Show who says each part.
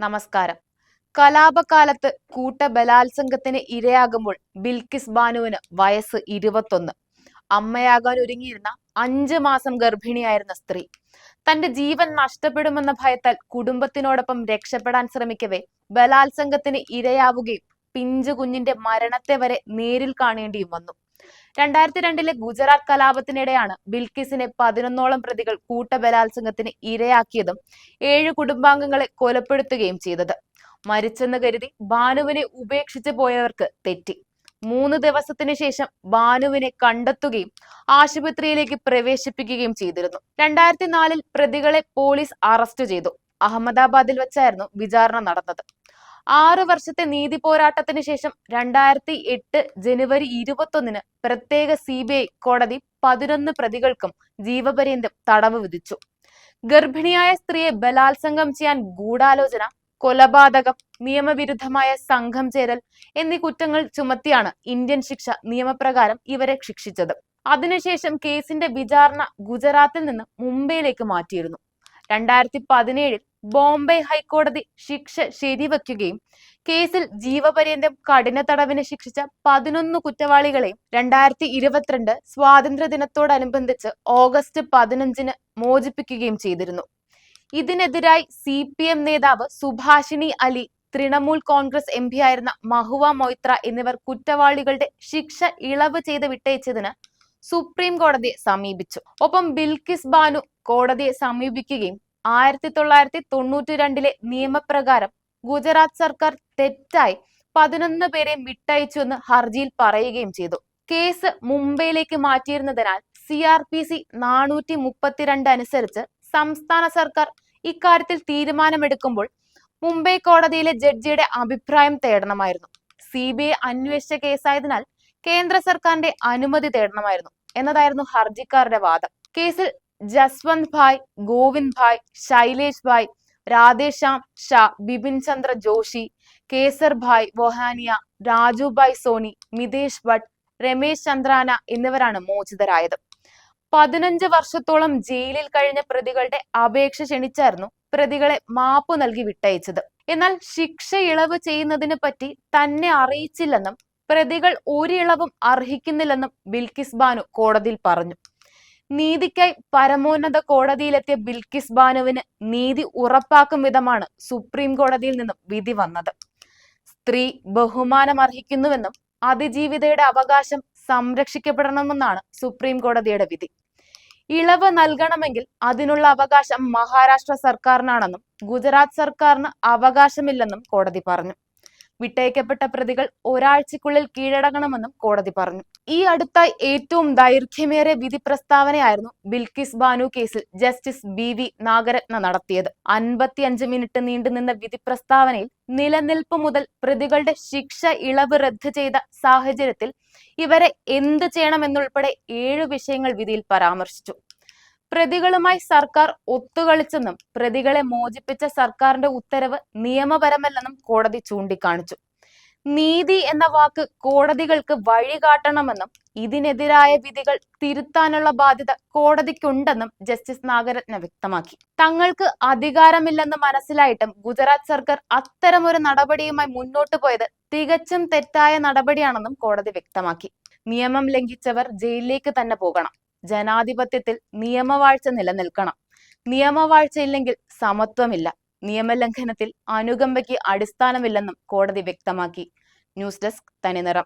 Speaker 1: നമസ്കാരം. കലാപകാലത്ത് കൂട്ട ബലാത്സംഗത്തിന് ഇരയാകുമ്പോൾ ബിൽക്കിസ് ബാനുവിന് വയസ്സ് ഇരുപത്തൊന്ന്. അമ്മയാകാൻ ഒരുങ്ങിയിരുന്ന അഞ്ചു മാസം ഗർഭിണിയായിരുന്ന സ്ത്രീ. തന്റെ ജീവൻ നഷ്ടപ്പെടുമെന്ന ഭയത്താൽ കുടുംബത്തിനോടൊപ്പം രക്ഷപ്പെടാൻ ശ്രമിക്കവേ ബലാത്സംഗത്തിന് ഇരയാവുകയും പിഞ്ചു കുഞ്ഞിന്റെ മരണത്തെ വരെ നേരിൽ കാണേണ്ടിയും വന്നു. രണ്ടായിരത്തി രണ്ടിലെ ഗുജറാത്ത് കലാപത്തിനിടെയാണ് ബിൽക്കിസിനെ പതിനൊന്നോളം പ്രതികൾ കൂട്ടബലാത്സംഗത്തിന് ഇരയാക്കിയതും ഏഴ് കുടുംബാംഗങ്ങളെ കൊലപ്പെടുത്തുകയും ചെയ്തത്. മരിച്ചെന്ന് കരുതി ബാനുവിനെ ഉപേക്ഷിച്ചു പോയവർക്ക് തെറ്റി. മൂന്ന് ദിവസത്തിന് ശേഷം ബാനുവിനെ കണ്ടെത്തുകയും ആശുപത്രിയിലേക്ക് പ്രവേശിപ്പിക്കുകയും ചെയ്തിരുന്നു. രണ്ടായിരത്തി നാലിൽ പ്രതികളെ പോലീസ് അറസ്റ്റ് ചെയ്തു. അഹമ്മദാബാദിൽ വെച്ചായിരുന്നു വിചാരണ നടന്നത്. ആറു വർഷത്തെ നീതി പോരാട്ടത്തിന് ശേഷം രണ്ടായിരത്തി എട്ട് ജനുവരി ഇരുപത്തൊന്നിന് പ്രത്യേക സി കോടതി പതിനൊന്ന് പ്രതികൾക്കും ജീവപര്യന്തം തടവ് വിധിച്ചു. ഗർഭിണിയായ സ്ത്രീയെ ബലാത്സംഗം ചെയ്യാൻ ഗൂഢാലോചന കൊലപാതകം നിയമവിരുദ്ധമായ സംഘം ചേരൽ എന്നീ കുറ്റങ്ങൾ ചുമത്തിയാണ് ഇന്ത്യൻ ശിക്ഷ നിയമപ്രകാരം ഇവരെ ശിക്ഷിച്ചത്. അതിനുശേഷം കേസിന്റെ വിചാരണ ഗുജറാത്തിൽ നിന്ന് മുംബൈയിലേക്ക് മാറ്റിയിരുന്നു. രണ്ടായിരത്തി പതിനേഴിൽ ബോംബെ ഹൈക്കോടതി ശിക്ഷ ശരിവെക്കുകയും കേസിൽ ജീവപര്യന്തം കഠിന തടവിന് ശിക്ഷിച്ച പതിനൊന്ന് കുറ്റവാളികളെയും രണ്ടായിരത്തി ഇരുപത്തിരണ്ട് സ്വാതന്ത്ര്യ ദിനത്തോടനുബന്ധിച്ച് ഓഗസ്റ്റ് പതിനഞ്ചിന് മോചിപ്പിക്കുകയും ചെയ്തിരുന്നു. ഇതിനെതിരായി സി പി എം നേതാവ് സുഭാഷിണി അലി തൃണമൂൽ കോൺഗ്രസ് എം പി ആയിരുന്ന മഹുവ മൊയ്ത്ര എന്നിവർ കുറ്റവാളികളുടെ ശിക്ഷ ഇളവ് ചെയ്ത് വിട്ടയച്ചതിന് സുപ്രീം കോടതിയെ സമീപിച്ചു. ഒപ്പം ബിൽക്കിസ് ബാനു കോടതിയെ സമീപിക്കുകയും ആയിരത്തി തൊള്ളായിരത്തി തൊണ്ണൂറ്റി രണ്ടിലെ നിയമപ്രകാരം ഗുജറാത്ത് സർക്കാർ തെറ്റായി പതിനൊന്ന് പേരെ വിട്ടയച്ചു എന്ന് ഹർജിയിൽ പറയുകയും ചെയ്തു. കേസ് മുംബൈയിലേക്ക് മാറ്റിയിരുന്നതിനാൽ സി ആർ പി സി നാനൂറ്റി മുപ്പത്തിരണ്ട് അനുസരിച്ച് സംസ്ഥാന സർക്കാർ ഇക്കാര്യത്തിൽ തീരുമാനമെടുക്കുമ്പോൾ മുംബൈ കോടതിയിലെ ജഡ്ജിയുടെ അഭിപ്രായം തേടണമായിരുന്നു. സി ബി ഐ അന്വേഷിച്ച കേസായതിനാൽ കേന്ദ്ര സർക്കാരിന്റെ അനുമതി തേടണമായിരുന്നു. എന്നതായിരുന്നു ഹർജിക്കാരുടെ വാദം. കേസിൽ ജസ്വന്ത് ഭായ് ഗോവിന്ദ് ഭായ് ശൈലേഷ് ഭായ് രാധേശ്യാം ഷാ ബിപിൻ ചന്ദ്ര ജോഷി കേസർ ഭായ് വൊഹാനിയ രാജുഭായ് സോനി മിതേഷ് ഭട്ട് രമേശ് ചന്ദ്രാന എന്നിവരാണ് മോചിതരായത്. പതിനഞ്ച് വർഷത്തോളം ജയിലിൽ കഴിഞ്ഞ പ്രതികളുടെ അപേക്ഷ ക്ഷണിച്ചായിരുന്നു പ്രതികളെ മാപ്പ് നൽകി വിട്ടയച്ചത്. എന്നാൽ ശിക്ഷ ഇളവ് ചെയ്യുന്നതിനെ പറ്റി തന്നെ അറിയിച്ചില്ലെന്നും പ്രതികൾ ഒരിളവും അർഹിക്കുന്നില്ലെന്നും ബിൽക്കിസ് ബാനു കോടതിയിൽ പറഞ്ഞു. നീതിക്കായി പരമോന്നത കോടതിയിലെത്തിയ ബിൽക്കിസ് ബാനുവിന് നീതി ഉറപ്പാക്കും വിധമാണ് സുപ്രീം കോടതിയിൽ നിന്നും വിധി വന്നത്. സ്ത്രീ ബഹുമാനം അർഹിക്കുന്നുവെന്നും അതിജീവിതയുടെ അവകാശം സംരക്ഷിക്കപ്പെടണമെന്നാണ് സുപ്രീം കോടതിയുടെ വിധി. ഇളവ് നൽകണമെങ്കിൽ അതിനുള്ള അവകാശം മഹാരാഷ്ട്ര സർക്കാരിനാണെന്നും ഗുജറാത്ത് സർക്കാരിന് അവകാശമില്ലെന്നും കോടതി പറഞ്ഞു. വിട്ടയക്കപ്പെട്ട പ്രതികൾ ഒരാഴ്ചക്കുള്ളിൽ കീഴടങ്ങണമെന്നും കോടതി പറഞ്ഞു. ഈ അടുത്ത ഏറ്റവും ദൈർഘ്യമേറിയ വിധി പ്രസ്താവനയായിരുന്നു ബിൽക്കിസ് ബാനു കേസിൽ ജസ്റ്റിസ് ബി വി നാഗരത്ന നടത്തിയത്. അൻപത്തിയഞ്ച് മിനിറ്റ് നീണ്ടുനിന്ന വിധി പ്രസ്താവനയിൽ നിലനിൽപ്പ് മുതൽ പ്രതികളുടെ ശിക്ഷ ഇളവ് റദ്ദ് ചെയ്ത സാഹചര്യത്തിൽ ഇവരെ എന്ത് ചെയ്യണമെന്നുൾപ്പെടെ ഏഴ് വിഷയങ്ങൾ വിധിയിൽ പരാമർശിച്ചു. പ്രതികളുമായി സർക്കാർ ഒത്തുകളിച്ചെന്നും പ്രതികളെ മോചിപ്പിച്ച സർക്കാരിന്റെ ഉത്തരവ് നിയമപരമല്ലെന്നും കോടതി ചൂണ്ടിക്കാണിച്ചു. നീതി എന്ന വാക്ക് കോടതികൾക്ക് വഴികാട്ടണമെന്നും ഇതിനെതിരായ വിധികൾ തിരുത്താനുള്ള ബാധ്യത കോടതിക്കുണ്ടെന്നും ജസ്റ്റിസ് നാഗരത്ന വ്യക്തമാക്കി. തങ്ങൾക്ക് അധികാരമില്ലെന്ന് മനസ്സിലായിട്ടും ഗുജറാത്ത് സർക്കാർ അത്തരമൊരു നടപടിയുമായി മുന്നോട്ട് പോയത് തികച്ചും തെറ്റായ നടപടിയാണെന്നും കോടതി വ്യക്തമാക്കി. നിയമം ലംഘിച്ചവർ ജയിലിലേക്ക് തന്നെ പോകണം. ജനാധിപത്യത്തിൽ നിയമവാഴ്ച നിലനിൽക്കണം. നിയമവാഴ്ചയില്ലെങ്കിൽ സമത്വമില്ല. നിയമലംഘനത്തിൽ അനുകമ്പയ്ക്ക് അടിസ്ഥാനമില്ലെന്നും കോടതി വ്യക്തമാക്കി. News desk Thaniniram.